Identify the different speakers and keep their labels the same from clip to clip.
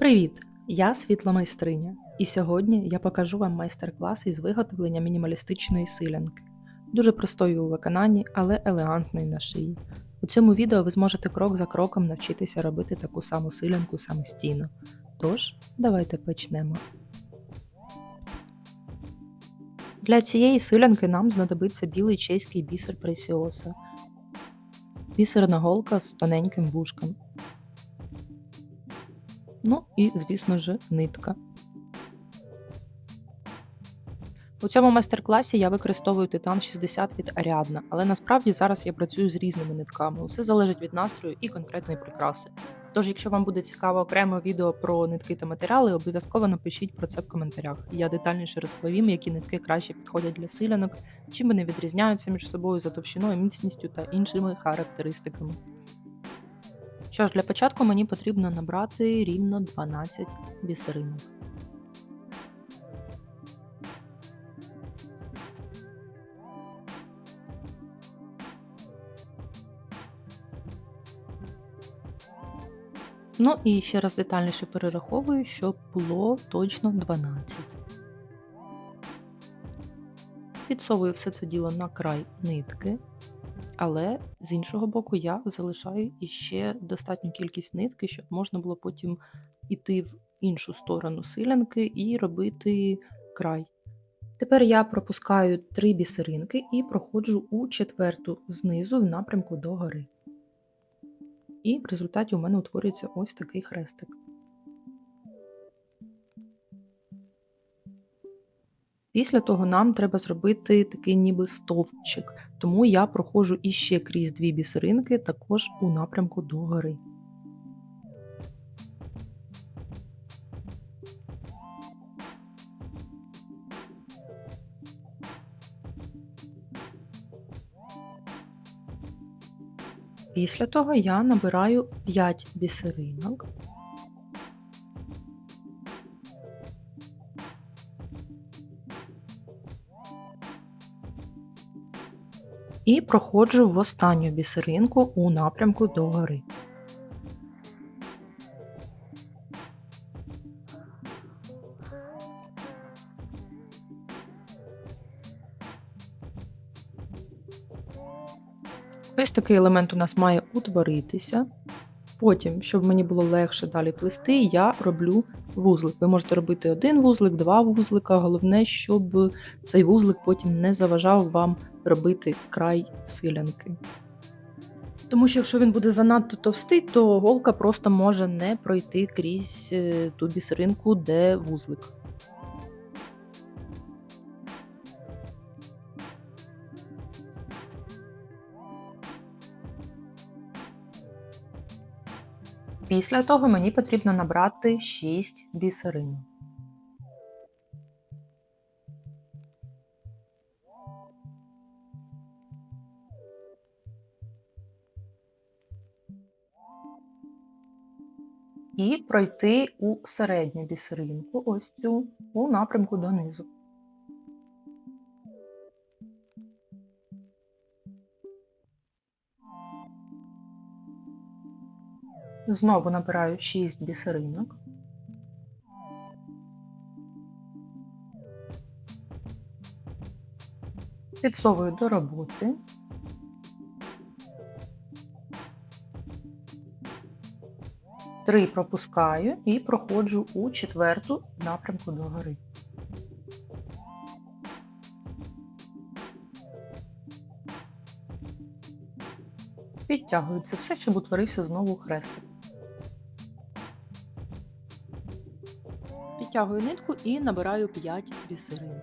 Speaker 1: Привіт! Я світла майстриня, і сьогодні я покажу вам майстер-клас із виготовлення мінімалістичної силянки. Дуже простої у виконанні, але елегантної на шиї. У цьому відео ви зможете крок за кроком навчитися робити таку саму силянку самостійно. Тож, давайте почнемо. Для цієї силянки нам знадобиться білий чеський бісер пресіоса, бісерна голка з тоненьким вушком. Ну і, звісно ж, нитка. У цьому майстер-класі я використовую титан 60 від Ariadna, але насправді зараз я працюю з різними нитками. Усе залежить від настрою і конкретної прикраси. Тож, якщо вам буде цікаво окреме відео про нитки та матеріали, обов'язково напишіть про це в коментарях. Я детальніше розповім, які нитки краще підходять для силянок, чим вони відрізняються між собою за товщиною, міцністю та іншими характеристиками. Що ж, для початку мені потрібно набрати рівно 12 бісеринок. Ну і ще раз детальніше перераховую, щоб було точно 12. Підсовую все це діло на край нитки, але з іншого боку я залишаю іще достатню кількість нитки, щоб можна було потім іти в іншу сторону силянки і робити край. Тепер я пропускаю три бісеринки і проходжу у четверту знизу в напрямку до гори. І в результаті у мене утворюється ось такий хрестик. Після того нам треба зробити такий ніби стовпчик, тому я проходжу іще крізь дві бісеринки, також у напрямку до гори. Після того я набираю 5 бісеринок. І проходжу в останню бісеринку у напрямку до гори. Ось такий елемент у нас має утворитися. Потім, щоб мені було легше далі плести, я роблю вузлик. Ви можете робити один вузлик, два вузлика. Головне, щоб цей вузлик потім не заважав вам робити край силянки. Тому що якщо він буде занадто товстий, то голка просто може не пройти крізь е, ту бісеринку, де вузлик. Після того мені потрібно набрати 6 бісерин. І пройти у середню бісеринку, ось цю, у напрямку донизу. Знову набираю 6 бісеринок. Підсовую до роботи. Три пропускаю і проходжу у четверту напрямку до гори. Підтягую це все, щоб утворився знову хрестик. Підтягую нитку і набираю 5 бісерин.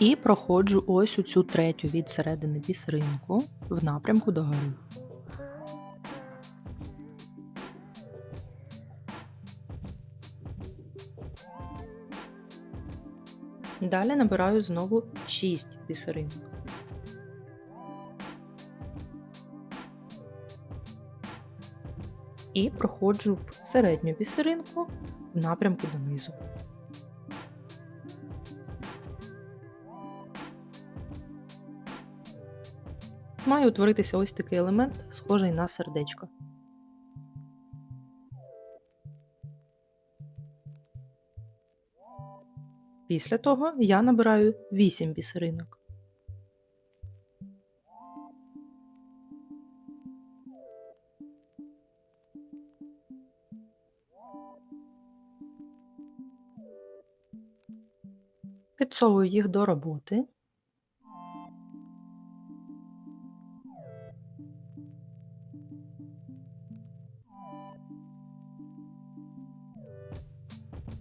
Speaker 1: І проходжу ось у цю третю від середини бісеринку в напрямку до гори. Далі набираю знову 6 бісеринок. І проходжу в середню бісеринку в напрямку донизу. має утворитися ось такий елемент, схожий на сердечко. Після того я набираю 8 бісеринок. Підсовую їх до роботи.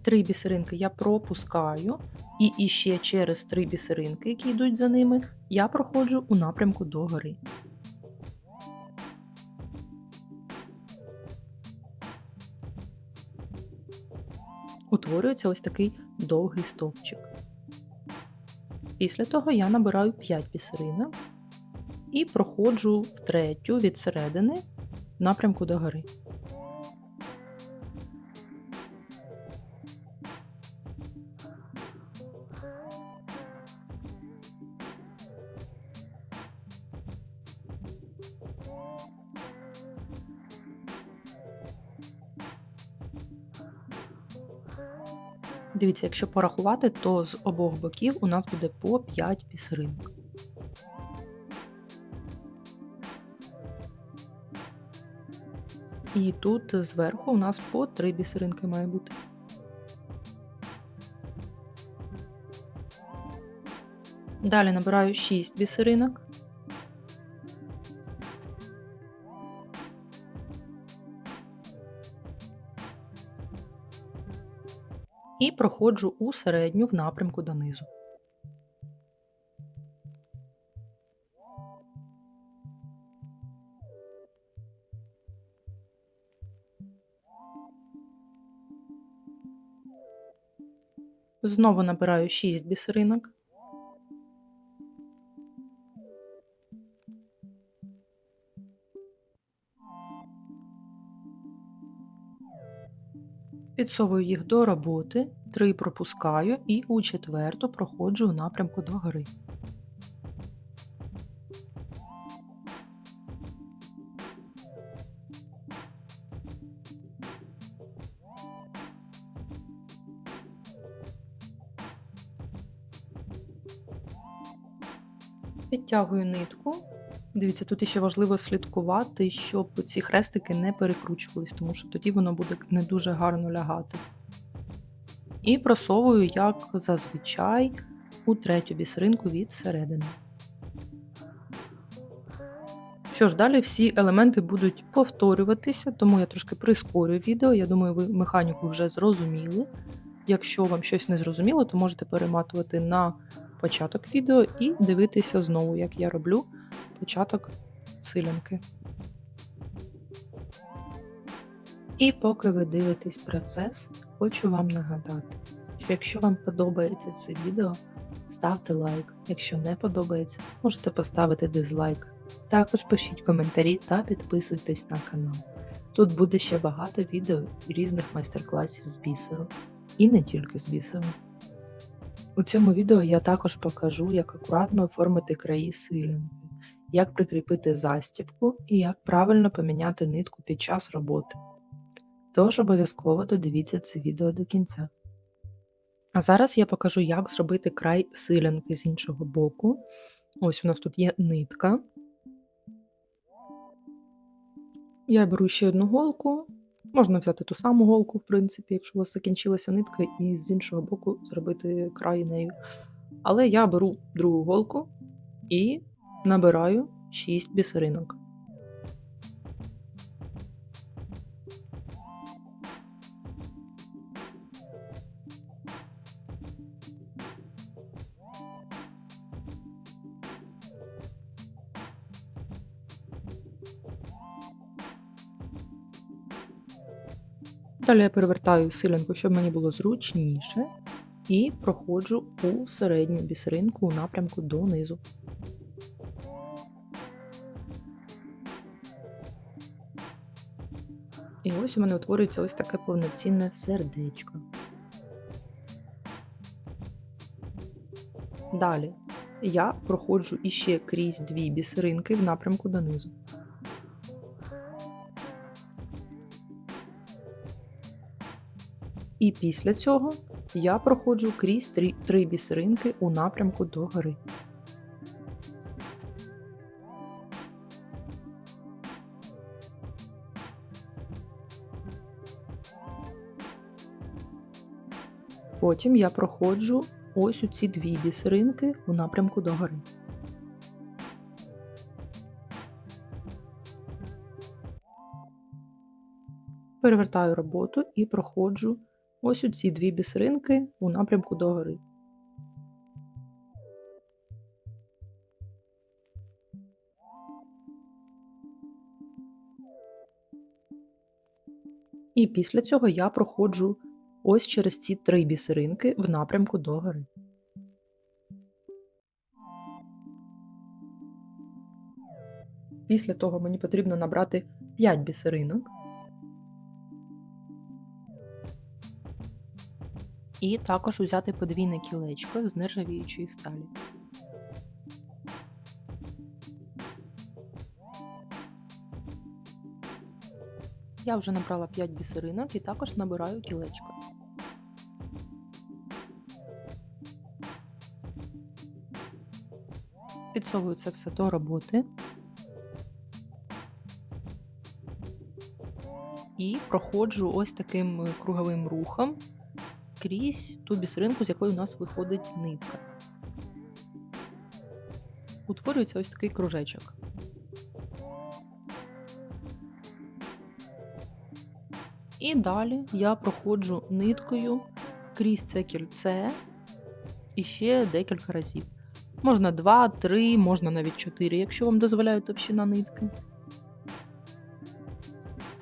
Speaker 1: Три бісеринки я пропускаю, і іще через три бісеринки, які йдуть за ними, я проходжу у напрямку до гори. Утворюється ось такий довгий стовпчик. Після того я набираю 5 бісеринок і проходжу в третю від середини напрямку до гори. Дивіться, якщо порахувати, то з обох боків у нас буде по 5 бісеринок. І тут зверху у нас по 3 бісеринки має бути. Далі набираю 6 бісеринок. І проходжу у середню в напрямку донизу. Знову набираю 6 бісеринок. Підсовую їх до роботи, три пропускаю і у четверту проходжу у напрямку до гори. Підтягую нитку. Дивіться, тут ще важливо слідкувати, щоб ці хрестики не перекручувались, тому що тоді воно буде не дуже гарно лягати. І просовую, як зазвичай, у третю бісеринку від середини. Що ж, далі всі елементи будуть повторюватися, тому я трошки прискорю відео. Я думаю, ви механіку вже зрозуміли. Якщо вам щось не зрозуміло, то можете перематувати на початок відео і дивитися знову, як я роблю початок силянки. І поки ви дивитесь процес, хочу вам нагадати, що якщо вам подобається це відео, ставте лайк. Якщо не подобається, можете поставити дизлайк. Також пишіть коментарі та підписуйтесь на канал. Тут буде ще багато відео різних майстер-класів з бісеру. І не тільки з бісеру. У цьому відео я також покажу, як акуратно оформити краї силянки, як прикріпити застібку і як правильно поміняти нитку під час роботи. Тож обов'язково додивіться це відео до кінця. А зараз я покажу, як зробити край силянки з іншого боку. Ось у нас тут є нитка. Я беру ще одну голку. Можна взяти ту саму голку, в принципі, якщо у вас закінчилася нитка, і з іншого боку зробити край нею. Але я беру другу голку і набираю 6 бісеринок. Далі я перевертаю силянку, щоб мені було зручніше, і проходжу у середню бісеринку у напрямку донизу. І ось у мене утворюється ось таке повноцінне сердечко. Далі я проходжу іще крізь дві бісеринки в напрямку донизу. І після цього я проходжу крізь три, три бісеринки у напрямку до гори. Потім я проходжу ось у ці дві бісеринки у напрямку до гори. Перевертаю роботу і проходжу ось у ці дві бісеринки у напрямку до гори. І після цього я проходжу ось через ці три бісеринки в напрямку до гори. Після того мені потрібно набрати 5 бісеринок. І також взяти подвійне кілечко з нержавіючої сталі. Я вже набрала 5 бісеринок і також набираю кілечко. Підсовую це все до роботи. І проходжу ось таким круговим рухом крізь ту бісеринку, з якої у нас виходить нитка. Утворюється ось такий кружечок. І далі я проходжу ниткою крізь це кільце і ще декілька разів. Можна 2, 3, можна навіть 4, якщо вам дозволяє товщина нитки.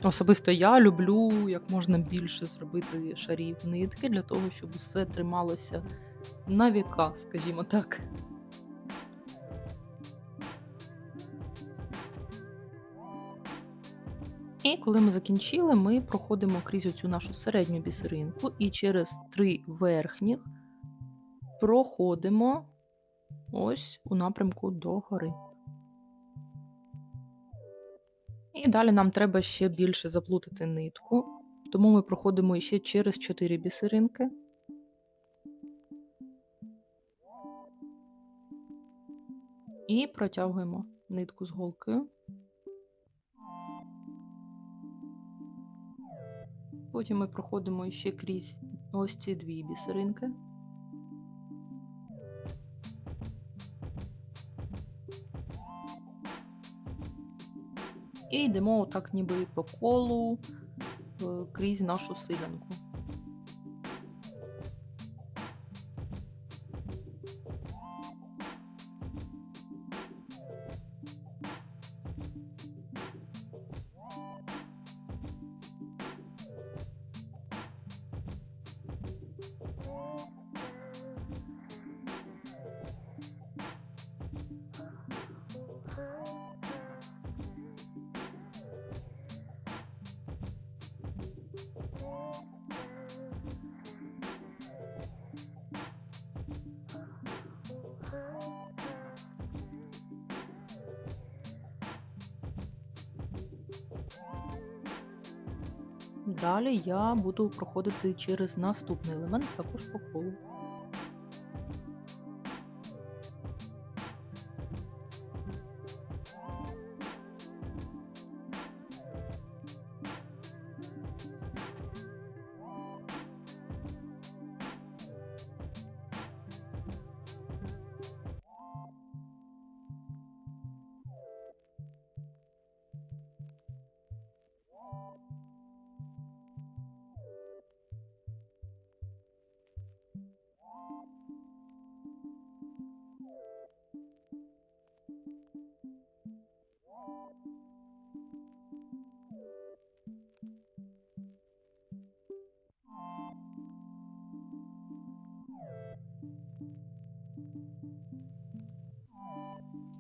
Speaker 1: Особисто я люблю як можна більше зробити шарів нитки для того, щоб усе трималося на віка, скажімо так. І коли ми закінчили, ми проходимо крізь оцю нашу середню бісеринку і через три верхніх проходимо ось у напрямку до І далі нам треба ще більше заплутати нитку, тому ми проходимо ще через 4 бісеринки. І протягуємо нитку з голкою. Потім ми проходимо ще крізь ось ці дві бісеринки. І йдемо отак ніби по колу е, крізь нашу силянку. Далі я буду проходити через наступний елемент також по колу.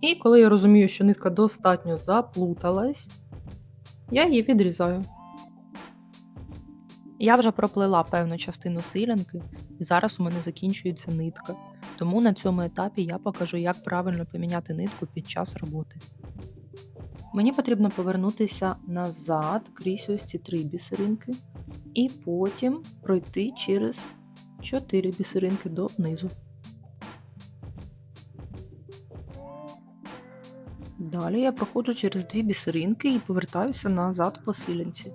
Speaker 1: І коли я розумію, що нитка достатньо заплуталась, я її відрізаю. Я вже проплела певну частину силянки, і зараз у мене закінчується нитка. Тому на цьому етапі я покажу, як правильно поміняти нитку під час роботи. Мені потрібно повернутися назад крізь ось ці три бісеринки, і потім пройти через 4 бісеринки донизу. Далі я проходжу через дві бісеринки і повертаюся назад по силянці.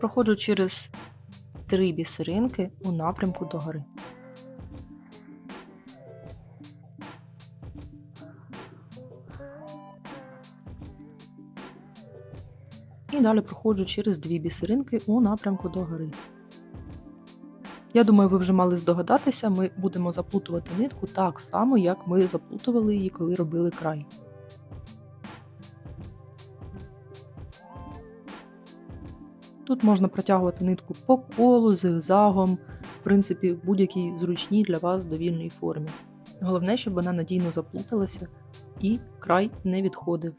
Speaker 1: Проходжу через три бісеринки у напрямку догори. І далі проходжу через дві бісеринки у напрямку догори. Я думаю, ви вже мали здогадатися, ми будемо заплутувати нитку так само, як ми заплутували її, коли робили край. Тут можна протягувати нитку по колу, зигзагом, в принципі, в будь-якій зручній для вас довільній формі. Головне, щоб вона надійно заплуталася і край не відходив.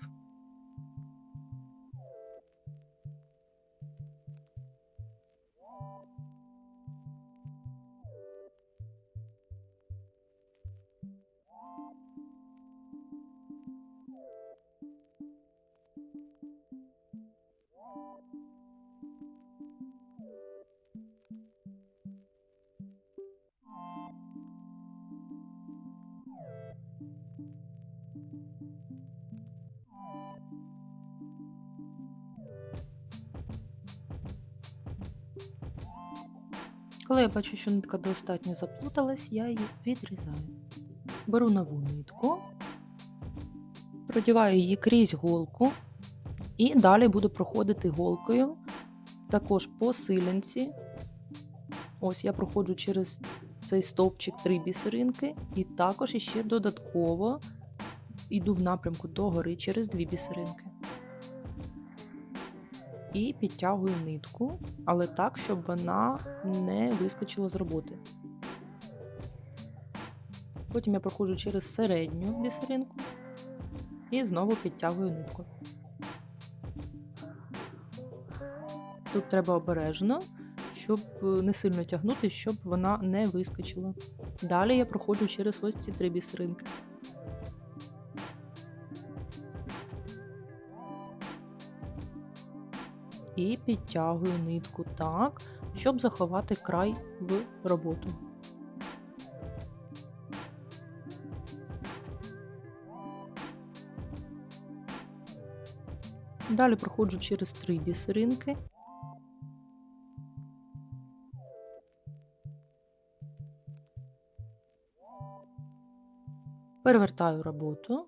Speaker 1: Коли я бачу, що нитка достатньо заплуталась, я її відрізаю. Беру нову нитку, продіваю її крізь голку, і далі буду проходити голкою також по силянці. Ось я проходжу через цей стовпчик три бісеринки, і також іще додатково йду в напрямку догори через дві бісеринки. І підтягую нитку, але так, щоб вона не вискочила з роботи. Потім я проходжу через середню бісеринку і знову підтягую нитку. Тут треба обережно, щоб не сильно тягнути, щоб вона не вискочила. Далі я проходжу через ось ці три бісеринки. І підтягую нитку так, щоб заховати край в роботу. Далі проходжу через три бісеринки. Перевертаю роботу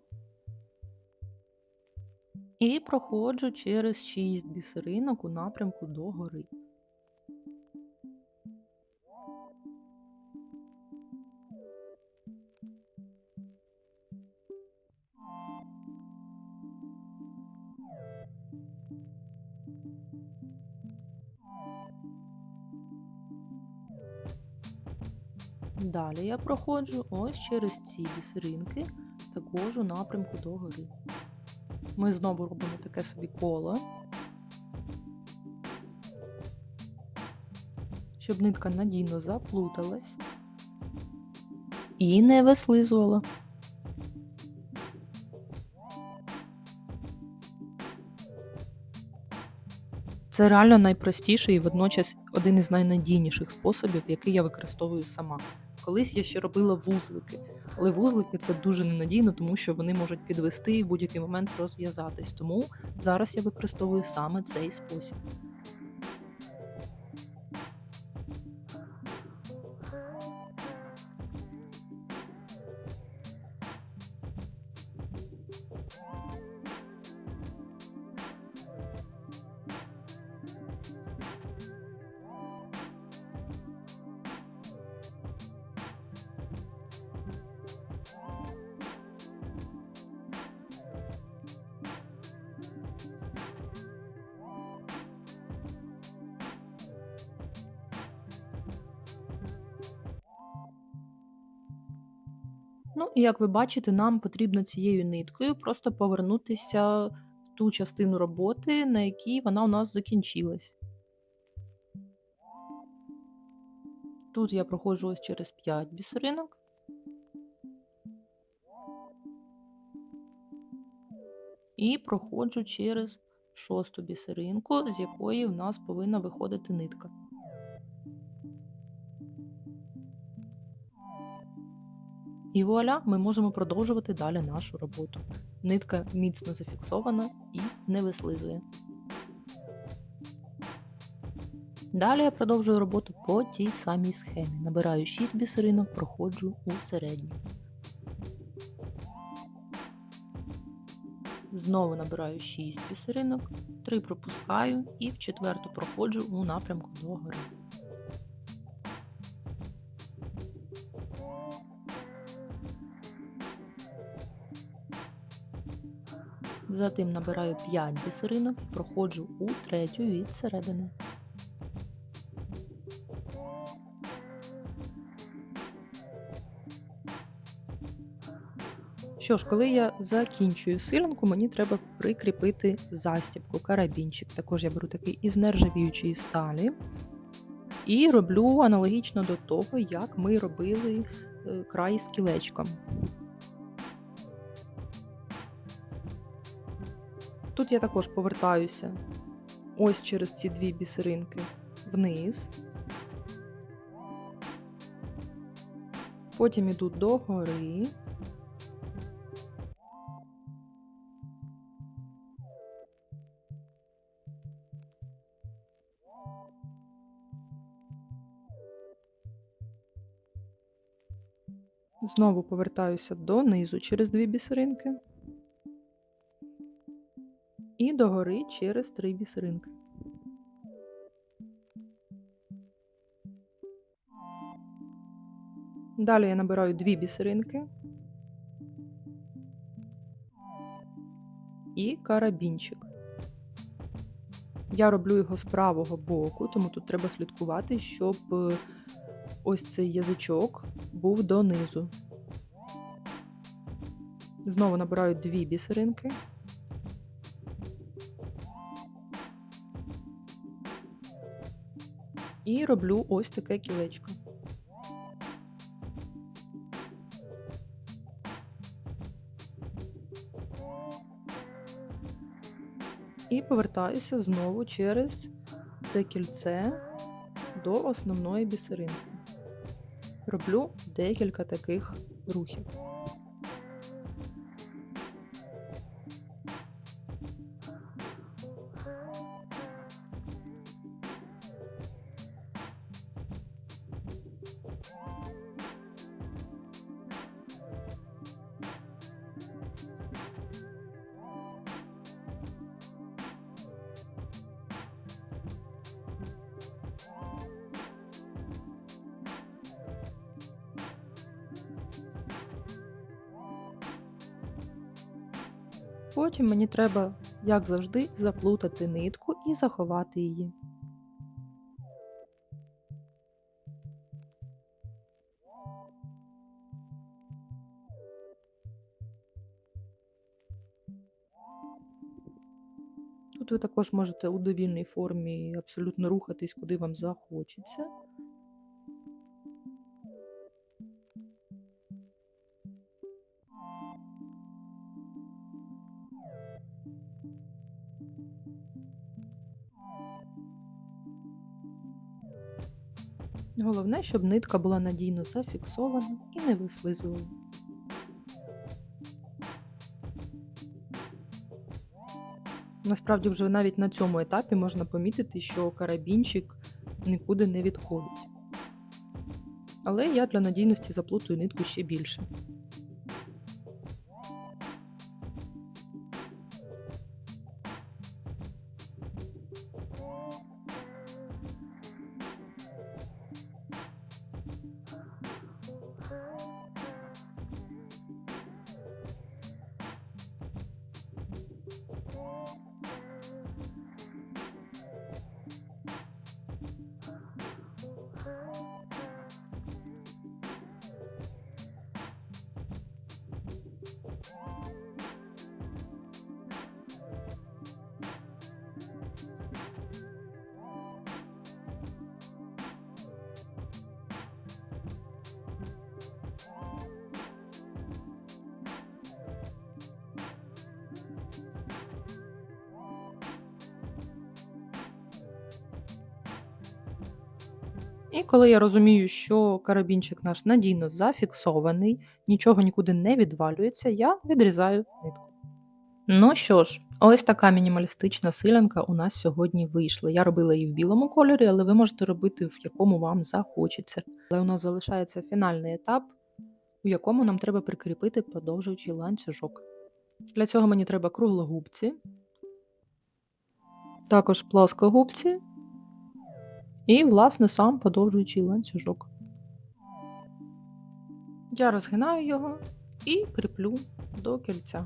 Speaker 1: і проходжу через 6 бісеринок у напрямку догори. Далі я проходжу ось через ці бісеринки, також у напрямку догори. Ми знову робимо таке собі коло, щоб нитка надійно заплуталась і не вислизувала. Це реально найпростіший і водночас один із найнадійніших способів, який я використовую сама. Колись я ще робила вузлики, але вузлики це дуже ненадійно, тому що вони можуть підвести і в будь-який момент розв'язатись. Тому зараз я використовую саме цей спосіб. І як ви бачите, нам потрібно цією ниткою просто повернутися в ту частину роботи, на якій вона у нас закінчилась. Тут я проходжу ось через 5 бісеринок. І проходжу через шосту бісеринку, з якої в нас повинна виходити нитка. І вуаля, ми можемо продовжувати далі нашу роботу. Нитка міцно зафіксована і не вислизує. Далі я продовжую роботу по тій самій схемі. Набираю 6 бісеринок, проходжу у середню. Знову набираю 6 бісеринок, 3 пропускаю і в четверту проходжу у напрямку до Затим набираю 5 бісеринок проходжу у третю від середини. Що ж, коли я закінчую силянку, мені треба прикріпити застібку, карабінчик. Також я беру такий із нержавіючої сталі і роблю аналогічно до того, як ми робили е, край з кілечком. Тут я також повертаюся ось через ці дві бісеринки вниз. Потім іду до гори. Знову повертаюся донизу через дві бісеринки. Догори через три бісеринки. Далі я набираю дві бісеринки і карабінчик. Я роблю його з правого боку, тому тут треба слідкувати, щоб е, ось цей язичок був донизу. Знову набираю дві бісеринки. І роблю ось таке кілечко. І повертаюся знову через це кільце до основної бісеринки. Роблю декілька таких рухів. Потім мені треба, як завжди, заплутати нитку і заховати її. Тут ви також можете у довільній формі абсолютно рухатись, куди вам захочеться. Головне, щоб нитка була надійно зафіксована і не вислизувала. Насправді, вже навіть на цьому етапі можна помітити, що карабінчик нікуди не відходить. Але я для надійності заплутую нитку ще більше. І коли я розумію, що карабінчик наш надійно зафіксований, нічого нікуди не відвалюється, я відрізаю нитку. Ну що ж, ось така мінімалістична силянка у нас сьогодні вийшла. Я робила її в білому кольорі, але ви можете робити в якому вам захочеться. Але у нас залишається фінальний етап, у якому нам треба прикріпити продовжуючий ланцюжок. Для цього мені треба круглогубці, також плоскогубці і, власне, сам подовжуючий ланцюжок. Я розгинаю його і кріплю до кільця.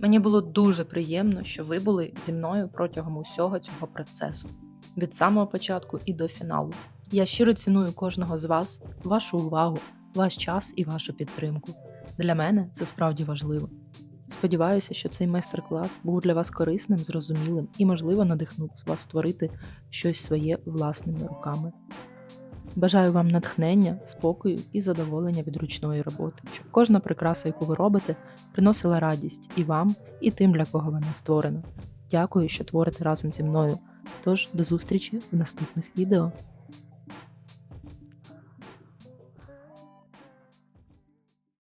Speaker 1: Мені було дуже приємно, що ви були зі мною протягом усього цього процесу, від самого початку і до фіналу. Я щиро ціную кожного з вас, вашу увагу, ваш час і вашу підтримку. Для мене це справді важливо. Сподіваюся, що цей майстер-клас був для вас корисним, зрозумілим і, можливо, надихнув вас створити щось своє власними руками. Бажаю вам натхнення, спокою і задоволення від ручної роботи, щоб кожна прикраса, яку ви робите, приносила радість і вам, і тим, для кого вона створена. Дякую, що творите разом зі мною. Тож до зустрічі в наступних відео.